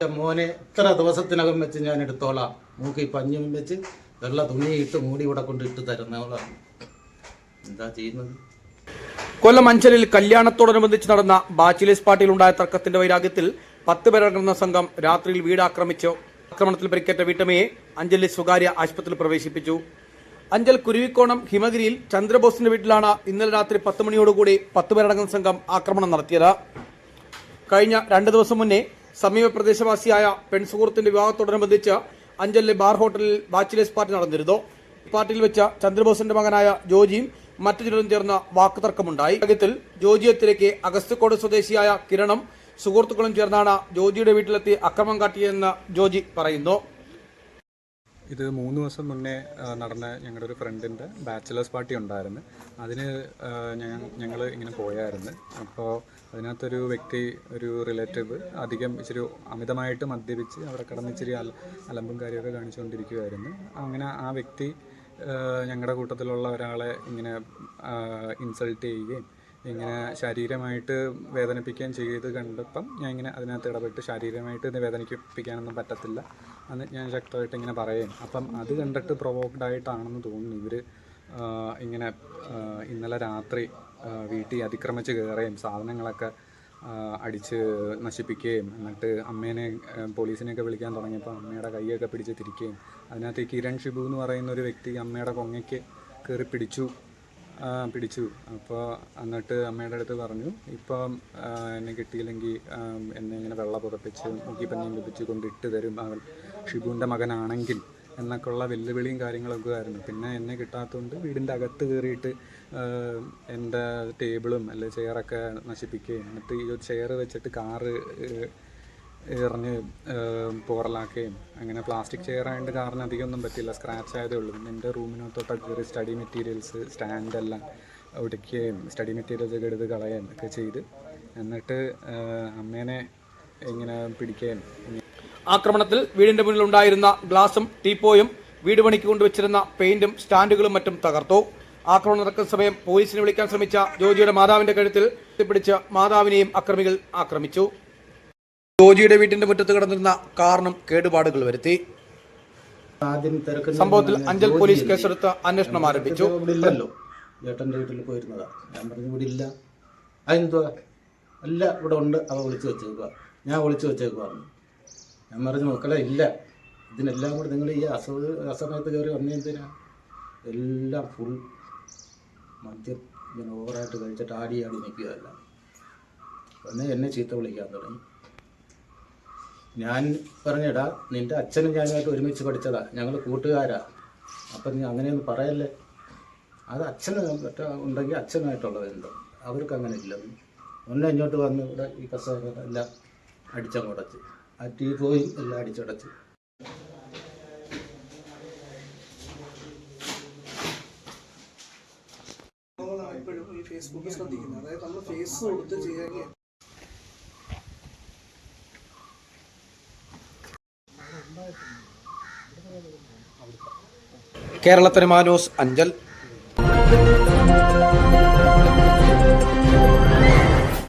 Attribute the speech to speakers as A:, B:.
A: മോനെ ഇത്ര ദിവസത്തിനകം വെച്ച് ഞാൻ എടുത്തോളാം. മൂക്കി പഞ്ഞും വെച്ച് വെള്ള തുണിയിട്ട് മൂടി ഇവിടെ കൊണ്ട് ഇട്ട് തരുന്നവളാണ് എന്താ ചെയ്യുന്നത്?
B: കൊല്ലം അഞ്ചലിൽ കല്യാണത്തോടനുബന്ധിച്ച് നടന്ന ബാച്ചിലേഴ്സ് പാർട്ടിയിലുണ്ടായ തർക്കത്തിന്റെ വൈരാഗ്യത്തിൽ പത്ത് പേരടങ്ങുന്ന സംഘം രാത്രിയിൽ വീട് ആക്രമിച്ചു ആക്രമണത്തിൽ പരിക്കേറ്റ വീട്ടമ്മയെ അഞ്ചലിൽ സ്വകാര്യ ആശുപത്രിയിൽ പ്രവേശിപ്പിച്ചു. അഞ്ചൽ കുരുവിക്കോണം ഹിമഗിരിയിൽ ചന്ദ്രബോസിന്റെ വീട്ടിലാണ് ഇന്നലെ രാത്രി പത്ത് മണിയോടുകൂടി പത്ത് പേരടങ്ങുന്ന സംഘം ആക്രമണം നടത്തിയത്. കഴിഞ്ഞ രണ്ട് ദിവസം മുന്നേ സമീപ പ്രദേശവാസിയായ പെൺസുഹൃത്തിന്റെ വിവാഹത്തോടനുബന്ധിച്ച് അഞ്ചലിലെ ബാർ ഹോട്ടലിൽ ബാച്ചിലേഴ്സ് പാർട്ടി നടന്നിരുന്നു. പാർട്ടിയിൽ വെച്ച ചന്ദ്രബോസിന്റെ മകനായ ജോജിയും മറ്റു ചിലരും ചേർന്ന വാക്കുതർക്കമുണ്ടായി. കാര്യത്തിൽ ജോജിയെ തിരക്കി അഗസ്ത്യക്കോട് സ്വദേശിയായ കിരണും സുഹൃത്തുക്കളും ചേർന്നാണ് ജോജിയുടെ വീട്ടിലെത്തി അക്രമം കാട്ടിയതെന്ന് ജോജി പറയുന്നു.
C: ഇത് മൂന്ന് ദിവസം മുന്നേ നടന്ന ഞങ്ങളുടെ ഒരു ഫ്രണ്ടിന്റെ ബാച്ചിലേഴ്സ് പാർട്ടി ഉണ്ടായിരുന്നു. അതിന് ഞങ്ങൾ ഇങ്ങനെ പോയായിരുന്നു. അപ്പോൾ അതിനകത്തൊരു വ്യക്തി ഒരു റിലേറ്റീവ് അധികം ഇച്ചിരി അമിതമായിട്ട് മദ്യപിച്ച് അവിടെ കിടന്ന് ഇച്ചിരി അല അലമ്പും കാര്യമൊക്കെ കാണിച്ചുകൊണ്ടിരിക്കുകയായിരുന്നു അങ്ങനെ ആ വ്യക്തി ഞങ്ങളുടെ കൂട്ടത്തിലുള്ള ഒരാളെ ഇങ്ങനെ ഇൻസൾട്ട് ചെയ്യുകയും ഇങ്ങനെ ശാരീരമായിട്ട് വേദനിപ്പിക്കുകയും ചെയ്ത് കണ്ടപ്പം ഞാൻ ഇങ്ങനെ അതിനകത്ത് ഇടപെട്ട് ശാരീരികമായിട്ട് ഇത് വേദനിപ്പിക്കാനൊന്നും പറ്റത്തില്ല. അന്ന് ഞാൻ ശക്തമായിട്ട് ഇങ്ങനെ പറയുകയും അപ്പം അത് കണ്ടിട്ട് പ്രൊവോക്ഡ് ആയിട്ടാണെന്ന് തോന്നുന്നു ഇവർ ഇങ്ങനെ ഇന്നലെ രാത്രി വീട്ടിൽ അതിക്രമിച്ച് കയറുകയും സാധനങ്ങളൊക്കെ അടിച്ച് നശിപ്പിക്കുകയും എന്നിട്ട് അമ്മേനെ പോലീസിനെയൊക്കെ വിളിക്കാൻ തുടങ്ങിയപ്പോൾ അമ്മയുടെ കൈയൊക്കെ പിടിച്ച് തിരിക്കുകയും. അതിനകത്ത് കിരൺ ഷിബു എന്ന് പറയുന്ന ഒരു വ്യക്തി അമ്മയുടെ കൊങ്ങയ്ക്ക് കയറി പിടിച്ചു. പിടിച്ചു. അപ്പോൾ എന്നിട്ട് അമ്മയുടെ അടുത്ത് പറഞ്ഞു ഇപ്പം എന്നെ കിട്ടിയില്ലെങ്കിൽ എന്നെ ഇങ്ങനെ വെള്ളം പുതപ്പിച്ച് മുക്കിപ്പന്നിയും ലഭിച്ച് കൊണ്ട് ഇട്ട് തരും അവൻ ഷിബുവിന്റെ മകനാണെങ്കിൽ. എന്നൊക്കെ ഉള്ള വെല്ലുവിളിയും കാര്യങ്ങളൊക്കെ ആയിരുന്നു. പിന്നെ എന്നെ കിട്ടാത്തതുകൊണ്ട് വീടിന്റെ അകത്ത് കയറിയിട്ട് എന്റെ ടേബിളും അല്ലെ ചെയറൊക്കെ നശിപ്പിക്കുകയും എന്നിട്ട് ഈ ചെയർ വെച്ചിട്ട് കാറ് എറിഞ്ഞ് പോറലാക്കുകയും അങ്ങനെ പ്ലാസ്റ്റിക് ചെയർ ആയതുകൊണ്ട് കാറിന് അധികം ഒന്നും പറ്റില്ല സ്ക്രാച്ച് ആയതേ ഉള്ളൂ. എന്റെ റൂമിനകത്തോട്ടൊക്കെ കയറി സ്റ്റഡി മെറ്റീരിയൽസ് സ്റ്റാൻഡെല്ലാം ഒടിക്കുകയും സ്റ്റഡി മെറ്റീരിയൽസ് ഒക്കെ എടുത്ത് കളയുകയും ഒക്കെ ചെയ്ത്. എന്നിട്ട് അമ്മേനെ ഇങ്ങനെ പിടിക്കുകയും
B: ആക്രമണത്തിൽ വീടിന്റെ മുന്നിലുണ്ടായിരുന്ന ഗ്ലാസും ടീപ്പോയും വീട് പണിക്ക് കൊണ്ടുവച്ചിരുന്ന പെയിന്റും സ്റ്റാൻഡുകളും മറ്റും തകർത്തു. ആക്രമണം നടക്കുന്ന സമയം പോലീസിനെ വിളിക്കാൻ ശ്രമിച്ച ജോജിയുടെ മാതാവിന്റെ കഴുത്തിൽ പിടിച്ച മാതാവിനെയും അക്രമികൾ ആക്രമിച്ചു. ജോജിയുടെ വീട്ടിന്റെ മുറ്റത്ത് കിടന്നിരുന്ന കാറിനും കേടുപാടുകൾ വരുത്തി. സംഭവത്തിൽ അഞ്ചൽ പോലീസ് കേസെടുത്ത് അന്വേഷണം ആരംഭിച്ചു.
A: ഇല്ലല്ലോ ചേട്ടന്റെ വീട്ടിൽ പോയിരുന്നതാ. ഞാൻ പറഞ്ഞു ഇവിടെ ഇല്ല അതെന്തുവാ? അല്ല ഇവിടെ ഉണ്ട്. അവ വിളിച്ചു വെച്ചേക്കുക ഞാൻ വിളിച്ചു വെച്ചേക്കുക ഞാൻ പറഞ്ഞു മക്കളെ ഇല്ല. ഇതിനെല്ലാം കൂടി നിങ്ങൾ ഈ അസ അസമയത്ത് കയറി വന്നെന്തിനാ എല്ലാം ഫുൾ മദ്യം ഇങ്ങനെ ഓവറായിട്ട് കഴിച്ചിട്ട് ആടി ആടി നിൽക്കുകയല്ല പിന്നെ എന്നെ ചീത്ത വിളിക്കാൻ തുടങ്ങി. ഞാൻ പറഞ്ഞടാ നിന്റെ അച്ഛനും ഞാനുമായിട്ട് ഒരുമിച്ച് പഠിച്ചതാ. ഞങ്ങൾ കൂട്ടുകാരാ. അപ്പം നീ അങ്ങനെയൊന്നും പറയല്ലേ? അത് അച്ഛന് പറ്റ ഉണ്ടെങ്കിൽ അച്ഛനുമായിട്ടുള്ള ബന്ധം അവർക്ക് അങ്ങനെ ഇല്ലെന്ന് ഒന്നെ ഇങ്ങോട്ട് വന്ന് ഇവിടെ ഈ കസേര എല്ലാം അടിച്ചങ്ങോടച്ച് ആ ടീ പോയി എല്ലാം അടിച്ചടച്ച്.
D: ഫേസ്ബുക്കിൽ ഈ ഫേസ്ബുക്ക് ശ്രദ്ധിക്കുന്നത് അതായത് നമ്മൾ ഫേസ് കൊടുത്ത് ചെയ്യാൻ
B: കേരളത്തിന് മാനോസ് അഞ്ചൽ